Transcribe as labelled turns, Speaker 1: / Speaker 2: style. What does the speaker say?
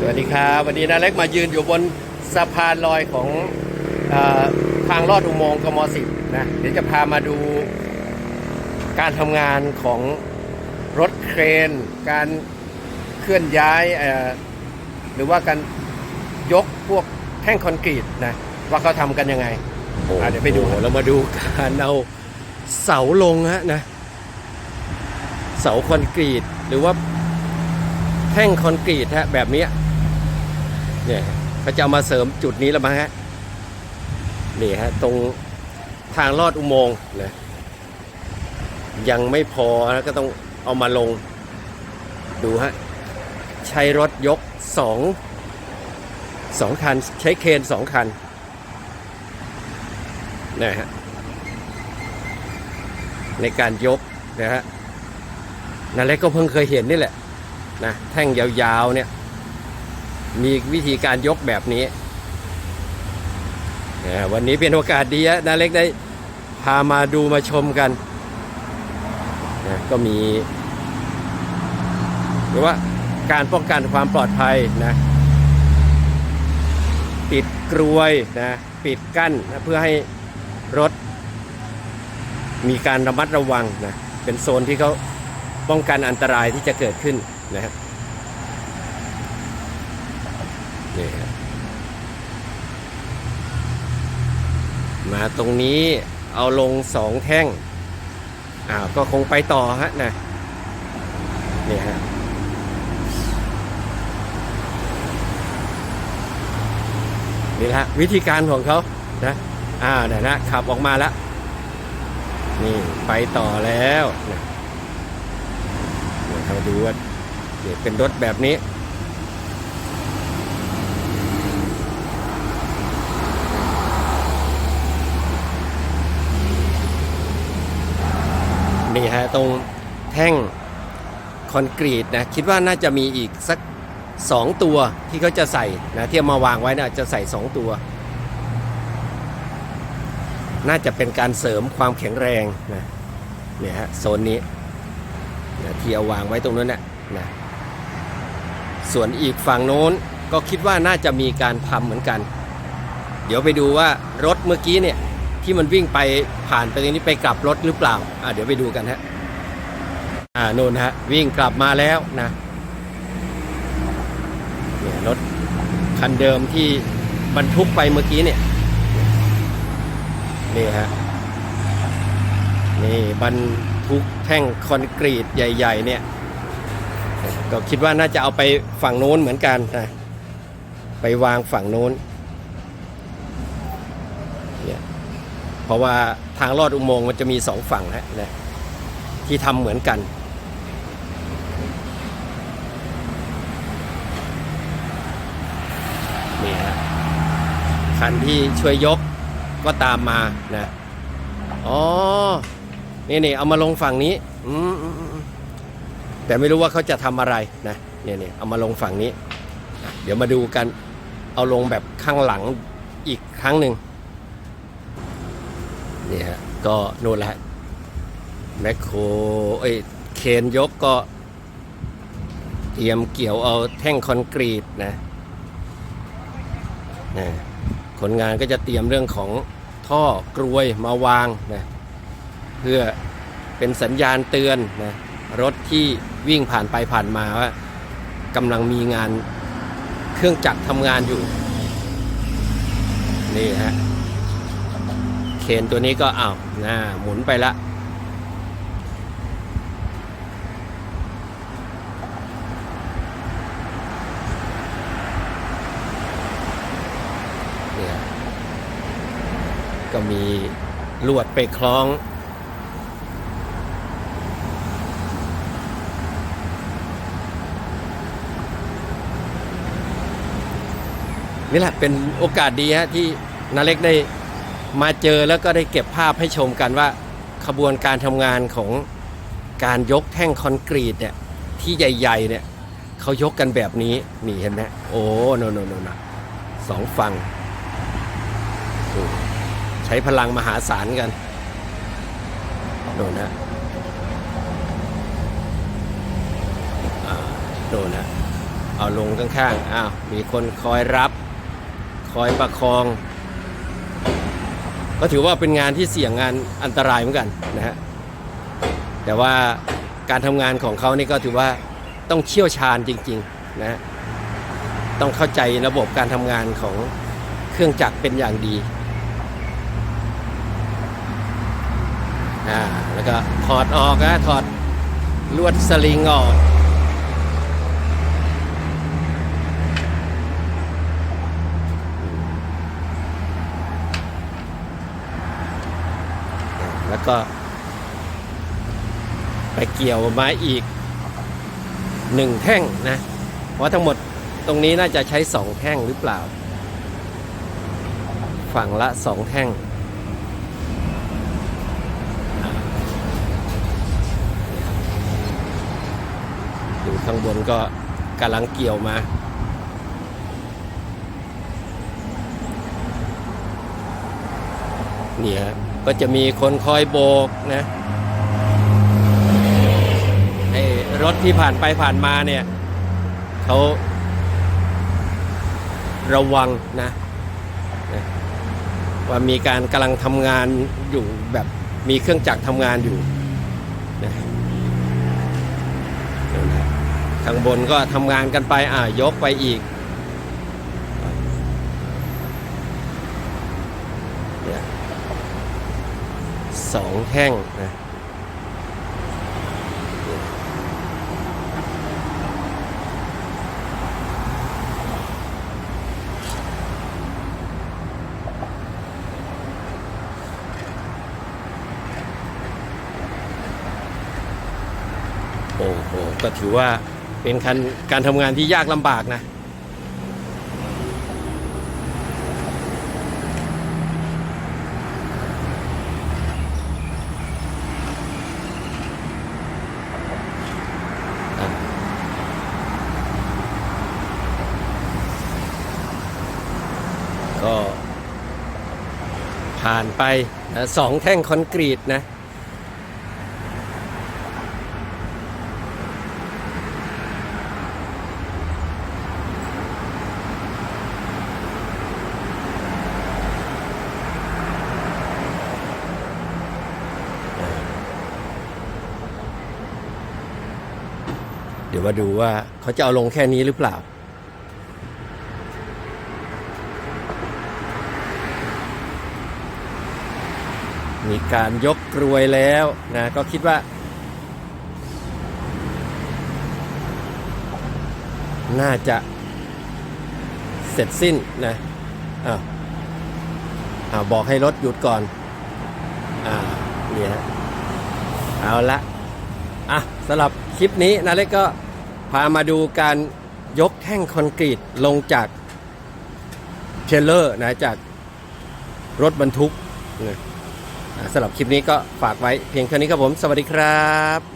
Speaker 1: สวัสดีครับวันนี้นาเล็กมายืนอยู่บนสะพานลอยของอทางลอดอุโมงค์กมสิบนะเดี๋ยวจะพามาดูการทำงานของรถเครน การเคลื่อนย้ายหรือว่าการยกพวกแท่งคอนกรีตนะว่าเขาทำกันยังไงเดี๋ยวไปดูเรามาดูการเอาเสาลงฮะนะเสาคอนกรีตหรือว่าแท่งคอนกรีตฮะแบบนี้ เนี่ยเขาจะามาเสริมจุดนี้แล้วมั้งฮะนี่ฮะตรงทางลอดอุโมงค์นะยังไม่พอนะก็ต้องเอามาลง ดูฮะใช้รถยกสองสองคัน ใช้เครนสองคันนะฮะในการยกนะฮะนั่นแหละก็เพิ่งเคยเห็นนี่แหละนะแท่งยาวๆเนี่ย มีวิธีการยกแบบนี้ วันนี้เป็นโอกาสดีนะเล็กได้พามาดูมาชมกันนะก็มี หรือว่าการป้องกันความปลอดภัยนะติดกรวยนะปิดกั้นนะเพื่อให้รถ มีการระมัดระวังนะเป็นโซนที่เขาป้องกันอันตรายที่จะเกิดขึ้นนะครับนี่ครับ มาตรงนี้เอาลงสองแท่งอ้าวก็คงไปต่อฮะนะนี่ฮะนี่แหละวิธีการของเขานะอ่าเนี่ยนะขับออกมาแล้วนี่ไปต่อแล้วนะเดี๋ยวเราดูว่าเดี๋ยวเป็นรถแบบนี้ นี่ฮะตรงแท่งคอนกรีตนะคิดว่าน่าจะมีอีกสักสองตัวที่เขาจะใส่นะที่มาวางไว้นะจะใส่สองตัว น่าจะเป็นการเสริมความแข็งแรงนะเนี่ยฮะโซนนี้นะที่เอาวางไว้ตรงนั้นนะนะส่วนอีกฝั่งโน้นก็คิดว่าน่าจะมีการทำเหมือนกัน เดี๋ยวไปดูว่ารถเมื่อกี้เนี่ย ที่มันวิ่งไปผ่านไปตรงนี้ไปกลับรถหรือเปล่าอ่าเดี๋ยวไปดูกันฮะอ่าโน่นฮะ วิ่งกลับมาแล้วนะเนี่ยรถคันเดิมที่บรรทุกไปเมื่อกี้เนี่ยนี่ฮะนี่บรรทุกแท่งคอนกรีตใหญ่ ๆ เนี่ย ก็คิดว่าน่าจะเอาไปฝั่งโน้นเหมือนกันนะไปวางฝั่งโน้นเนี่ยเพ ราะว่าทางลอดอุโมงค์มันจะมีสองฝั่งฮะนะที่ทำเหมือนกัน นี่ฮะคันที่ช่วยยกก็ตามมานะอ๋อ นี่นี่เอามาลงฝั่งนี้อืมอืมอืมแต่ไม่รู้ว่าเขาจะทำอะไรนะเนี่ยเนี่ยเอามาลงฝั่งนี้ เดี๋ยวมาดูกัน เอาลงแบบข้างหลังอีกครั้งหนึ่ง นี่ฮะก็นู่นแหละแมคโครเอ้ยเคนยกก็เตรียมเกี่ยวเอาแท่งคอนกรีตนะนะคนงานก็จะเตรียมเรื่องของท่อกรวยมาวางนะเพื่อเป็นสัญญาณเตือนนะรถที่วิ่งผ่านไปผ่านมาว่ากำลังมีงานเครื่องจักรทำงานอยู่ นี่ฮะ เคนตัวนี้ก็อ้าวนะหมุนไปละเนี่ยก็มีลวดไปคล้องนี่แหละเป็นโอกาสดีฮะที่นาเล็กได้ มาเจอแล้วก็ได้เก็บภาพให้ชมกันว่า ขบวนการทำงานของการยกแท่งคอนกรีตเนี่ยที่ใหญ่ๆเนี่ยเขายกกันแบบนี้นี่เห็นไหมโอ้โนโนโนนะสองฝั่งใช้พลังมหาศาลกันโดนนะอ่าโดนนะเอาลงข้างๆอ้าวมีคนคอยรับ คอยประคอง ก็ถือว่าเป็นงานที่เสี่ยงงานอันตรายเหมือนกันนะฮะแต่ว่าการทำงานของเขานี่ก็ถือว่าต้องเชี่ยวชาญจริงๆนะฮะต้องเข้าใจระบบการทำงานของเครื่องจักรเป็นอย่างดีอ่าแล้วก็ถอดออกนะถอดลวดสลิงออก แล้วก็ไปเกี่ยวมาอีกหนึ่งแท่งนะ เพราะทั้งหมดตรงนี้น่าจะใช้สองแท่งหรือเปล่า ฝั่งละสองแท่ง อยู่ข้างบนก็กำลังเกี่ยวมาเนี่ย ก็จะมีคนคอยโบกนะให้รถที่ผ่านไปผ่านมาเนี่ยเขาระวังนะนะว่ามีการกำลังทำงานอยู่แบบมีเครื่องจักรทำงานอยู่นะนั่นแหละข้างบนก็ทำงานกันไปอ่ายกไปอีกเนี่ย สองแท่งนะโอ้โหก็ถือว่าเป็นการการทำงานที่ยากลำบากนะ ก็ ผ่านไปนะสองแท่งคอนกรีตนะเดี๋ยวมาดูว่าเขาจะเอาลงแค่นี้หรือเปล่า มีการยกกรวยแล้วนะก็คิดว่า น่าจะเสร็จสิ้นนะอ้าวอ้าวบอกให้รถหยุดก่อนอ่าเนี่ยฮะเอาละอะสำหรับคลิปนี้นาเล็กก็พามาดูการยกแท่งคอนกรีตลงจากเทรลเลอร์นะจากรถบรรทุกนะ สำหรับคลิปนี้ก็ฝากไว้เพียงเท่านี้ครับผม สวัสดีครับ